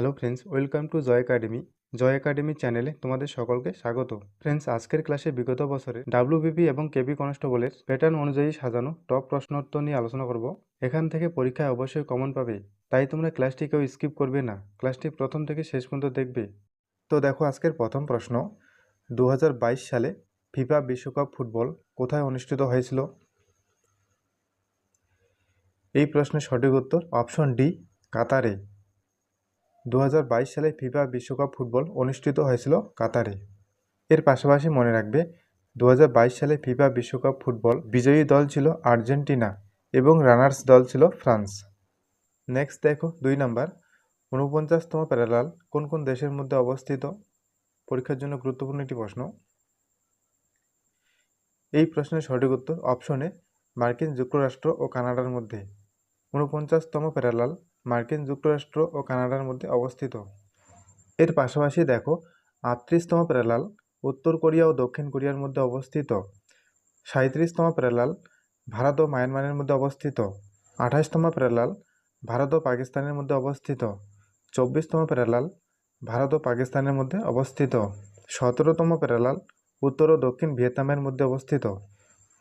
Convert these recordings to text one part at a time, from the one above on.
Hello friends welcome to Joy academy Joy academy চ্যানেলে তোমাদের সকলকে স্বাগত। ফ্রেন্ডস আজকের ক্লাসে বিগত বছরে ডাব্লিউবিপি এবং কেপি কনস্টেবলের প্যাটার্ন অনুযায়ী সাজানো টপ প্রশ্নোত্তর নিয়ে আলোচনা করব। এখান থেকে পরীক্ষায় অবশ্যই কমন পাবে। তাই তোমরা ক্লাসটি কেউ স্কিপ করবে না। ক্লাসটি প্রথম থেকে শেষ পর্যন্ত দেখবে। তো দেখো আজকের প্রথম প্রশ্ন। দু হাজার বাইশ সালে ফিফা বিশ্বকাপ ফুটবল কোথায় অনুষ্ঠিত হয়েছিল? এই প্রশ্নের সঠিক উত্তর অপশন ডি, কাতারে। দু হাজার বাইশ সালে ফিফা বিশ্বকাপ ফুটবল অনুষ্ঠিত হয়েছিল কাতারে। এর পাশাপাশি মনে রাখবে দু হাজার বাইশ সালে ফিফা বিশ্বকাপ ফুটবল বিজয়ী দল ছিল আর্জেন্টিনা এবং রানার্স দল ছিল ফ্রান্স। নেক্সট দেখো, দুই নাম্বার উনপঞ্চাশতম প্যারালাল কোন কোন দেশের মধ্যে অবস্থিত? পরীক্ষার জন্য গুরুত্বপূর্ণ একটি প্রশ্ন। এই প্রশ্নের সঠিক উত্তর অপশনে মার্কিন যুক্তরাষ্ট্র ও কানাডার মধ্যে। উনপঞ্চাশতম প্যারালাল মার্কিন যুক্তরাষ্ট্র ও কানাডার মধ্যে অবস্থিত। এর পাশাপাশি দেখো, আটত্রিশতম প্যারালাল উত্তর কোরিয়া ও দক্ষিণ কোরিয়ার মধ্যে অবস্থিত। সাঁত্রিশতম প্যারালাল ভারত ও মায়ানমারের মধ্যে অবস্থিত। আঠাশতম প্যারালাল ভারত ও পাকিস্তানের মধ্যে অবস্থিত। চব্বিশতম প্যারালাল ভারত ও পাকিস্তানের মধ্যে অবস্থিত। সতেরোতম প্যারালাল উত্তর ও দক্ষিণ ভিয়েতনামের মধ্যে অবস্থিত।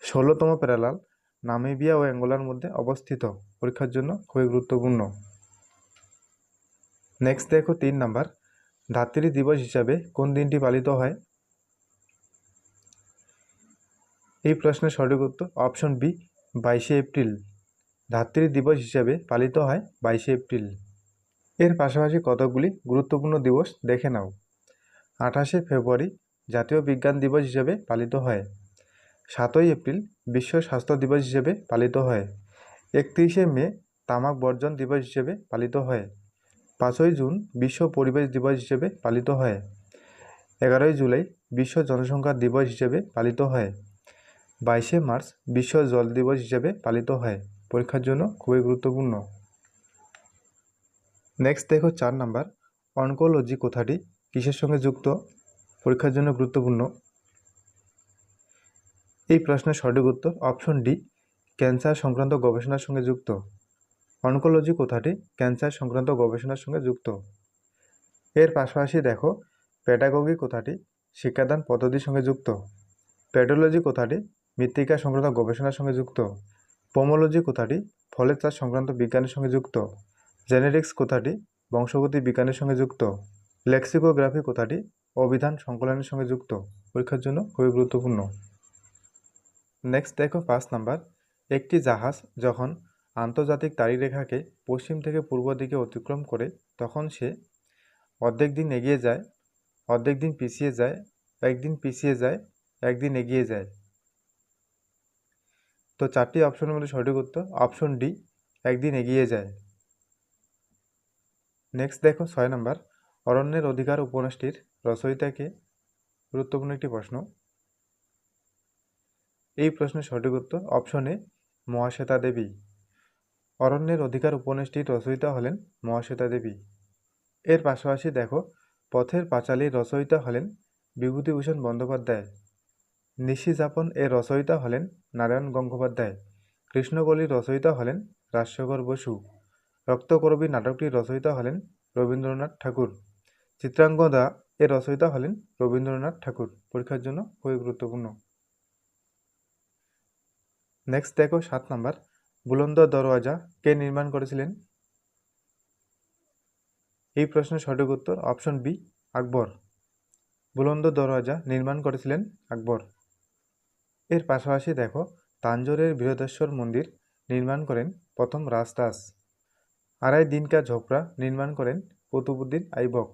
ষোলোতম প্যারালাল নামিবিয়া ও অ্যাঙ্গোলার মধ্যে অবস্থিত। পরীক্ষার জন্য খুবই গুরুত্বপূর্ণ। নেক্সট দেখো তিন নাম্বার। ধাত্রী দিবস হিসাবে কোন দিনটি পালিত হয়? এই প্রশ্নের সঠিক উত্তর অপশন বি বাইশে এপ্রিল। ধাত্রী দিবস হিসাবে পালিত হয় বাইশে এপ্রিল। এর পাশাপাশি কতগুলি গুরুত্বপূর্ণ দিবস দেখে নাও। আঠাশে ফেব্রুয়ারি, জাতীয় বিজ্ঞান দিবস হিসেবে পালিত হয়। সাতই এপ্রিল, বিশ্ব স্বাস্থ্য দিবস হিসেবে পালিত হয়। একত্রিশে মে, তামাক বর্জন দিবস হিসেবে পালিত হয়। পাঁচই জুন বিশ্ব পরিবেশ দিবস হিসেবে পালিত হয়। এগারোই জুলাই বিশ্ব জনসংখ্যা দিবস হিসেবে পালিত হয়। বাইশে মার্চ বিশ্ব জল দিবস হিসেবে পালিত হয়। পরীক্ষার জন্য খুবই গুরুত্বপূর্ণ। নেক্সট দেখো চার নাম্বার, অনকোলজি কথাটি? কিসের সঙ্গে যুক্ত? পরীক্ষার জন্য গুরুত্বপূর্ণ। এই প্রশ্নের সঠিক উত্তর অপশন ডি, ক্যান্সার সংক্রান্ত গবেষণার সঙ্গে যুক্ত। অনকোলজি কথাটি? ক্যান্সার সংক্রান্ত গবেষণার সঙ্গে যুক্ত। এর পাশাপাশি দেখো প্যাডাগোগি কথাটি? শিক্ষাদান পদ্ধতির সঙ্গে যুক্ত। প্যাডোলজি কথাটি? মৃত্তিকা সংক্রান্ত গবেষণার সঙ্গে যুক্ত। পোমোলজি কথাটি? ফলের চাষ সংক্রান্ত বিজ্ঞানের সঙ্গে যুক্ত। জেনেটিক্স কথাটি? বংশগতি বিজ্ঞানের সঙ্গে যুক্ত। লেক্সিকোগ্রাফি কথাটি? অভিধান সংকলনের সঙ্গে যুক্ত। পরীক্ষার জন্য খুবই গুরুত্বপূর্ণ। নেক্সট দেখো, পাঁচ নাম্বার। একটি জাহাজ যখন আন্তর্জাতিক তারিরেখাকে পশ্চিম থেকে পূর্ব দিকে অতিক্রম করে তখন সে অর্ধেক দিন এগিয়ে যায়, অর্ধেক দিন পিছিয়ে যায়, একদিন পিছিয়ে যায়, একদিন এগিয়ে যায়। তো চারটি অপশনের মধ্যে সঠিক উত্তর, অপশন ডি, একদিন এগিয়ে যায়। নেক্সট দেখো ছয় নম্বর, অরণ্যের অধিকার উপন্যাসটির রচয়িতাকে গুরুত্বপূর্ণ একটি প্রশ্ন। এই প্রশ্নের সঠিক উত্তর, অপশনে মহাশ্বেতা দেবী। অরণ্যের অধিকার উপন্যাসটির রচয়িতা হলেন মহাশ্বেতা দেবী। এর পাশাপাশি দেখো, পথের পাঁচালীর রচয়িতা হলেন বিভূতিভূষণ বন্দ্যোপাধ্যায়। নিশি যাপন এর রচয়িতা হলেন নারায়ণ গঙ্গোপাধ্যায়। কৃষ্ণকলির রচয়িতা হলেন রাজশেখর বসু। রক্তকরবী নাটকটির রচয়িতা হলেন রবীন্দ্রনাথ ঠাকুর। চিত্রাঙ্গদা এর রচয়িতা হলেন রবীন্দ্রনাথ ঠাকুর। পরীক্ষার জন্য খুবই গুরুত্বপূর্ণ। নেক্সট দেখো সাত নাম্বার। বুলন্দ দরওয়াজা কে নির্মাণ করেছিলেন? এই প্রশ্নের সঠিক উত্তর অপশন বি, আকবর। বুলন্দ দরওয়াজা নির্মাণ করেছিলেন আকবর। এর পাশাপাশি দেখো, তাঞ্জোরের বৃহদেশ্বর মন্দির নির্মাণ করেন প্রথম রাজদাস। আড়াই দিনকা ঝোপড়া নির্মাণ করেন কুতুবুদ্দিন আইবক।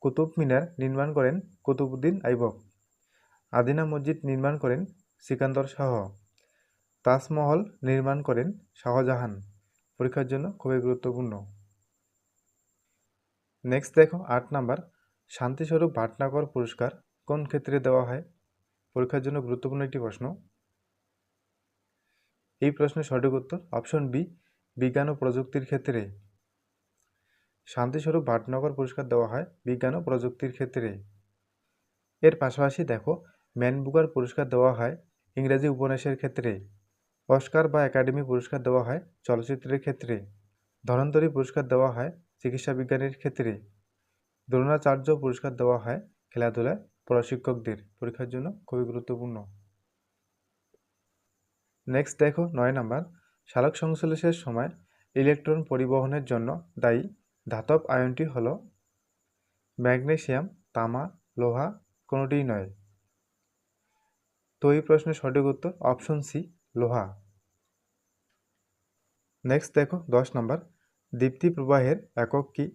কুতুব মিনার নির্মাণ করেন কুতুবুদ্দিন আইবক। আদিনা মসজিদ নির্মাণ করেন সিকান্দর শাহ। তাজমহল নির্মাণ করেন শাহজাহান। পরীক্ষার জন্য খুবই গুরুত্বপূর্ণ। নেক্সট দেখো আট নাম্বার, শান্তিস্বরূপ ভাটনাগর পুরস্কার কোন ক্ষেত্রে দেওয়া হয়? পরীক্ষার জন্য গুরুত্বপূর্ণ একটি প্রশ্ন। এই প্রশ্নের সঠিক উত্তর অপশন বি, বিজ্ঞান ও প্রযুক্তির ক্ষেত্রে। শান্তিস্বরূপ ভাটনগর পুরস্কার দেওয়া হয় বিজ্ঞান ও প্রযুক্তির ক্ষেত্রে। এর পাশাপাশি দেখো ম্যানবুকার পুরস্কার দেওয়া হয় ইংরেজি উপন্যাসের ক্ষেত্রে। অস্কার বা একাডেমি পুরস্কার দেওয়া হয় চলচ্চিত্রের ক্ষেত্রে। ধনন্তরী পুরস্কার দেওয়া হয় চিকিৎসা বিজ্ঞানের ক্ষেত্রে। দ্রোণাচার্য পুরস্কার দেওয়া হয় খেলাধুলায় প্রশিক্ষকদের পরীক্ষার জন্য, খুবই গুরুত্বপূর্ণ। নেক্সট দেখো নয় নাম্বার, সালোক সংশ্লেষের সময় ইলেকট্রন পরিবহনের জন্য দায়ী ধাতব আয়নটি হল ম্যাগনেসিয়াম, তামা, লোহা, কোনোটিই নয়। তো এই প্রশ্নের সঠিক উত্তর অপশন সি লোহা। নেক্সট দেখো, দশ নম্বর। দীপ্তি প্রবাহের একক কি?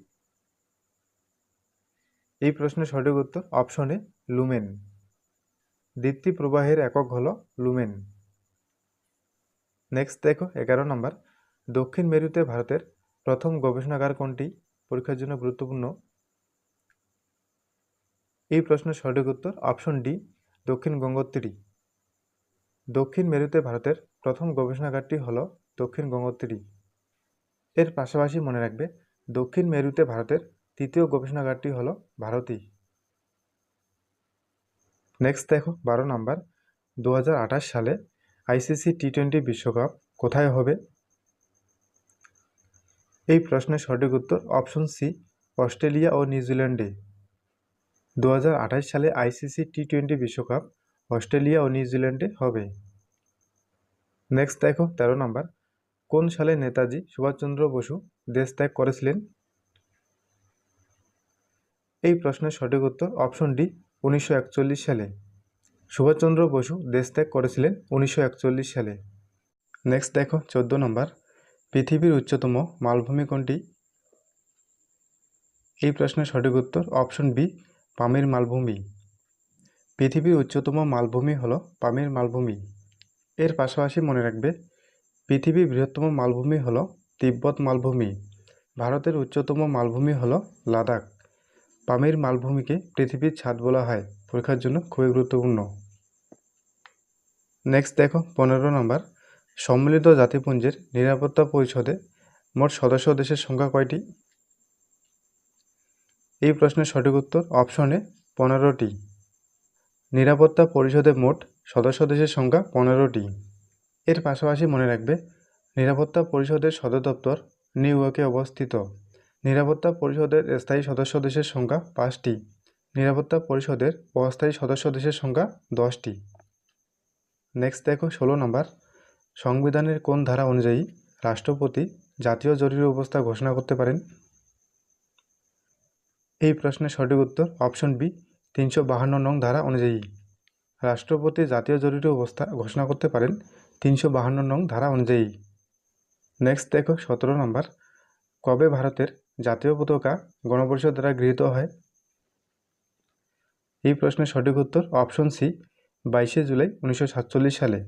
এই প্রশ্নের সঠিক উত্তর অপশনে লুমেন দীপ্তি প্রবাহের একক হল লুমেন নেক্সট দেখো, এগারো নম্বর। দক্ষিণ মেরুতে ভারতের প্রথম গবেষণাগার কোনটি? পরীক্ষার জন্য গুরুত্বপূর্ণ। এই প্রশ্নের সঠিক উত্তর অপশন ডি, দক্ষিণ গঙ্গোত্রী। দক্ষিণ মেরুতে ভারতের প্রথম গবেষণাগারটি হল দক্ষিণ গঙ্গোত্রী। এর পাশাপাশি মনে রাখবে, দক্ষিণ মেরুতে ভারতের তৃতীয় গবেষণাগারটি হল ভারতী। নেক্সট দেখো, বারো নাম্বার দু সালে আইসিসি টি টোয়েন্টি বিশ্বকাপ কোথায় হবে? এই প্রশ্নের সঠিক উত্তর অপশন সি, অস্ট্রেলিয়া ও নিউজিল্যান্ডে। দু হাজার আঠাশ সালে আইসিসি টি টোয়েন্টি বিশ্বকাপ অস্ট্রেলিয়া ও নিউজিল্যান্ডে হবে। নেক্সট দেখো, তেরো নম্বর। কোন সালে নেতাজি সুভাষচন্দ্র বসু দেশ ত্যাগ করেছিলেন? এই প্রশ্নের সঠিক উত্তর অপশন ডি, উনিশশো একচল্লিশ সালে। সুভাষচন্দ্র বসু দেশ ত্যাগ করেছিলেন উনিশশো একচল্লিশ সালে। নেক্সট দেখো, চোদ্দ নম্বর। পৃথিবীর উচ্চতম মালভূমি কোনটি? এই প্রশ্নের সঠিক উত্তর অপশন বি, পামির মালভূমি। পৃথিবীর উচ্চতম মালভূমি হল পামির মালভূমি। এর পাশাপাশি মনে রাখবে, পৃথিবীর বৃহত্তম মালভূমি হল তিব্বত মালভূমি। ভারতের উচ্চতম মালভূমি হল লাদাখ। পামির মালভূমিকে পৃথিবীর ছাদ বলা হয়। পরীক্ষার জন্য খুবই গুরুত্বপূর্ণ। নেক্সট দেখো, পনেরো নম্বর। সম্মিলিত জাতিপুঞ্জের নিরাপত্তা পরিষদে মোট সদস্য দেশের সংখ্যা কয়টি? এই প্রশ্নের সঠিক উত্তর অপশনে পনেরোটি। নিরাপত্তা পরিষদে মোট সদস্য দেশের সংখ্যা পনেরোটি। এর পাশাপাশি মনে রাখবে, নিরাপত্তা পরিষদের সদর দপ্তর নিউ ইয়র্কে অবস্থিত। নিরাপত্তা পরিষদের স্থায়ী সদস্য দেশের সংখ্যা পাঁচটি। নিরাপত্তা পরিষদের অস্থায়ী সদস্য দেশের সংখ্যা দশটি। নেক্সট দেখো, ষোলো নম্বর। সংবিধানের কোন ধারা অনুযায়ী রাষ্ট্রপতি জাতীয় জরুরি অবস্থা ঘোষণা করতে পারেন? এই প্রশ্নের সঠিক উত্তর অপশন বি তিনশো বাহান্ন নং ধারা অনুযায়ী রাষ্ট্রপতি জাতীয় জরুরি অবস্থা ঘোষণা করতে পারেন তিনশো বাহান্ন নং ধারা অনুযায়ী। নেক্সট দেখো সতেরো নম্বর। কবে ভারতের জাতীয় পতাকা গণপরিষদ দ্বারা গৃহীত হয়? এই প্রশ্নের সঠিক উত্তর অপশন সি, বাইশে জুলাই উনিশশো সাতচল্লিশ সালে।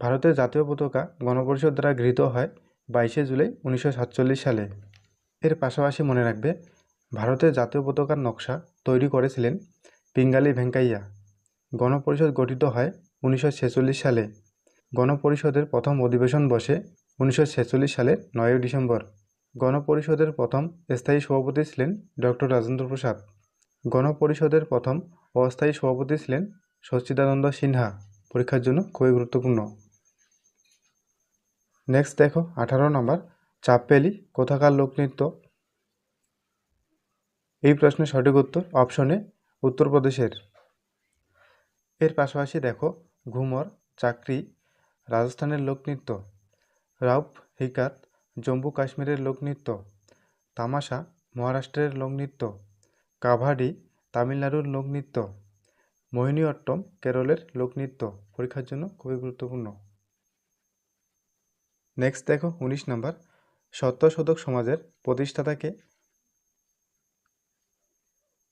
ভারতের জাতীয় পতাকা গণপরিষদ দ্বারা গৃহীত হয় বাইশে জুলাই উনিশশো সাতচল্লিশ সালে। এর পাশাপাশি মনে রাখবে, ভারতের জাতীয় পতাকার নকশা তৈরি করেছিলেন পিঙ্গালি ভেঙ্কাইয়া, গণপরিষদ গঠিত হয় উনিশশো ছেচল্লিশ সালে। গণপরিষদের প্রথম অধিবেশন বসে উনিশশো ছেচল্লিশ সালের নয়ই ডিসেম্বর। গণপরিষদের প্রথম স্থায়ী সভাপতি ছিলেন ডক্টর রাজেন্দ্র প্রসাদ। গণপরিষদের প্রথম অস্থায়ী সভাপতি ছিলেন সচ্চিদানন্দ সিনহা। পরীক্ষার জন্য খুবই গুরুত্বপূর্ণ। নেক্সট দেখো, আঠারো নম্বর চাপপেলি কোথাকার লোকনৃত্য? এই প্রশ্নের সঠিক উত্তর অপশনে উত্তরপ্রদেশের। এর পাশাপাশি দেখো, ঘুমর, চাকরি, রাজস্থানের লোকনৃত্য রাউপ হিকাত, জম্মু কাশ্মীরের লোকনৃত্য, তামাশা, মহারাষ্ট্রের লোকনৃত্য, কাভাডি, তামিলনাড়ুর লোকনৃত্য, মোহিনীঅট্টম, কেরলের লোকনৃত্য, পরীক্ষার জন্য খুবই গুরুত্বপূর্ণ। নেক্সট দেখো, উনিশ নম্বর সত্যশোধক সমাজের প্রতিষ্ঠাতাকে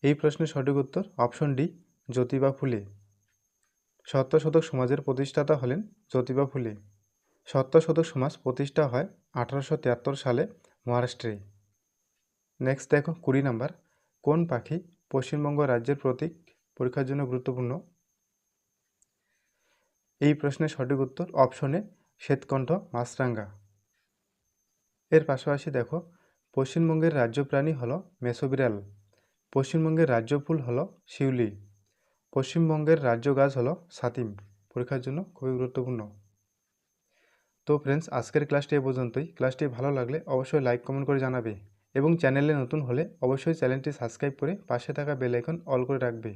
এই প্রশ্নের সঠিক উত্তর অপশন ডি, জ্যোতিবা ফুলে। সত্যশোধক সমাজের প্রতিষ্ঠাতা হলেন জ্যোতিবা ফুলে। সত্যশোধক সমাজ প্রতিষ্ঠা হয় আঠারোশো তিয়াত্তর সালে মহারাষ্ট্রে নেক্সট দেখো, কুড়ি নাম্বার। কোন পাখি পশ্চিমবঙ্গ রাজ্যের প্রতীক? পরীক্ষার জন্য গুরুত্বপূর্ণ। এই প্রশ্নের সঠিক উত্তর অপশনে শ্বেতকণ্ঠ মাছরাঙ্গা। এর পাশাপাশি দেখো, পশ্চিমবঙ্গের রাজ্য প্রাণী হলো মেসোবিড়াল। পশ্চিমবঙ্গের রাজ্য ফুল হলো শিউলি। পশ্চিমবঙ্গের রাজ্য গাছ হলো সাতিম। পরীক্ষার জন্য খুবই গুরুত্বপূর্ণ। তো ফ্রেন্ডস আজকের ক্লাসটি এ পর্যন্তই। ক্লাসটি ভালো লাগলে অবশ্যই লাইক কমেন্ট করে জানাবে এবং চ্যানেলে নতুন হলে অবশ্যই চ্যানেলটি সাবস্ক্রাইব করে পাশে থাকা বেল আইকন অল করে রাখবে।